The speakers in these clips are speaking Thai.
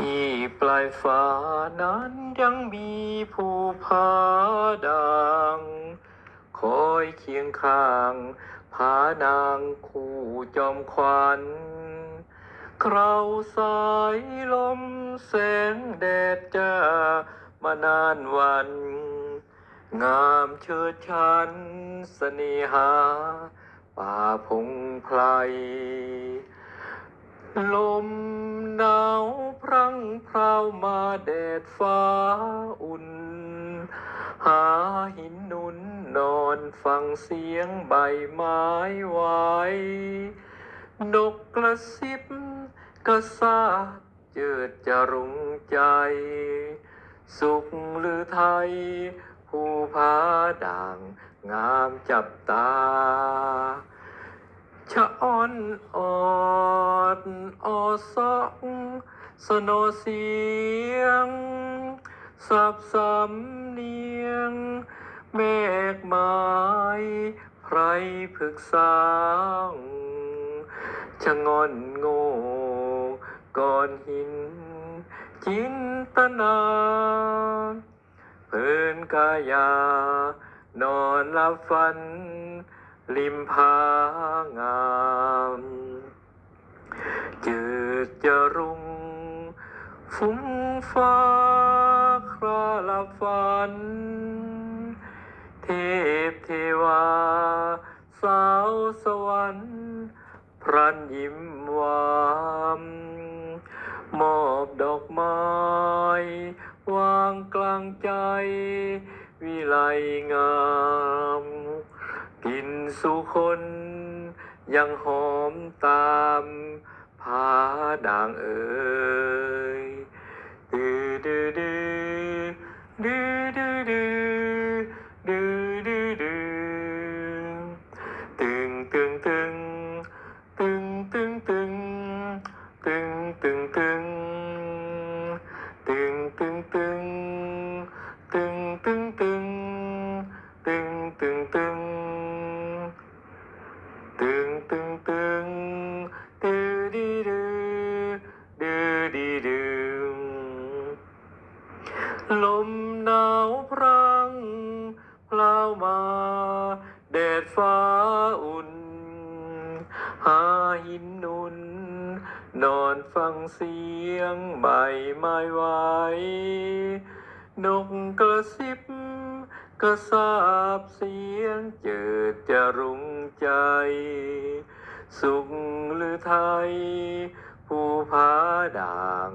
ที่ปลายฟ้านั้นยังมีภูผาดัง คอยเคียงข้างผานางคู่จอมขวัญคราวสายลมแสงแดดจ้ามานานวัน งามเชิดชันเสน่หา ป่าพงไพรลมหนาว พรั่งพราวมาแดดฟ้าอุ่น หาหินนุนนอนฟังเสียงใบไม้ไหวนกกระซิบกระซาเจิดจรุงใจ สุขหรือไทย ผู้พาด่าง งามจับตา ชะอ่อนออดออซอก สโนเสียง สับสำเนียงเมฆไม้ไพรผึกสางชะงอนโง่ก้อนหิน จินตนาเพลินกายา นอนหลับฝัน ริมผาง ฝัน เทพเทวา สาวสวรรค์พรันยิ้มหวานมอบดอกไม้ วางกลางใจ วิไลงามกินสู่คน ยังหอมตามผาด่างเอ่ย มาแดดฟ้าอุ่น หาหินนุน นอนฟังเสียงใบไม้ไหวนกกระซิบกระซาบเสียงเจิดจะรุงใจ สุขหรือไทย ผู้พาด่าง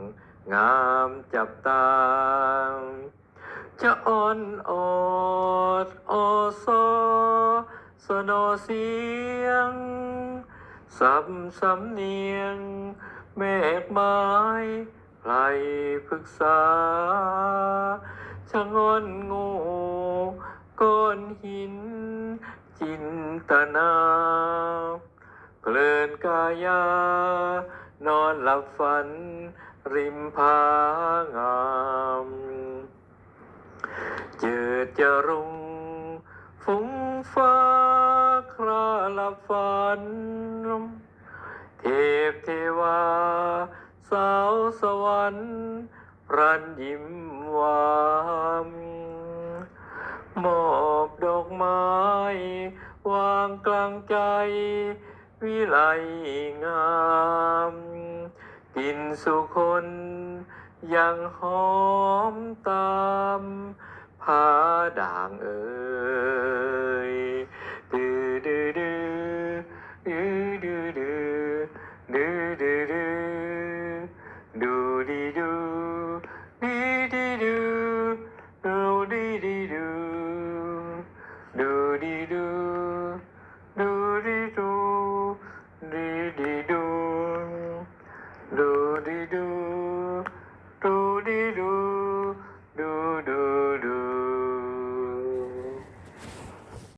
งามจับตา จะอ่อนอดออซอสนอเสียงสับสำเนียงเมฆไม้ไรพฤกษาชะงอนโง่ก้อนหิน จินตนา เพลินกายา นอนหลับฝัน ริมผางาม จิดจะรุงฟุ้งฟ้าคราลับฝัน เทพเทวา สาวสวรรค์ รันยิ้มหวานมอบดอกไม้ วางกลางใจ วิไลงามกินสุคนยังหอม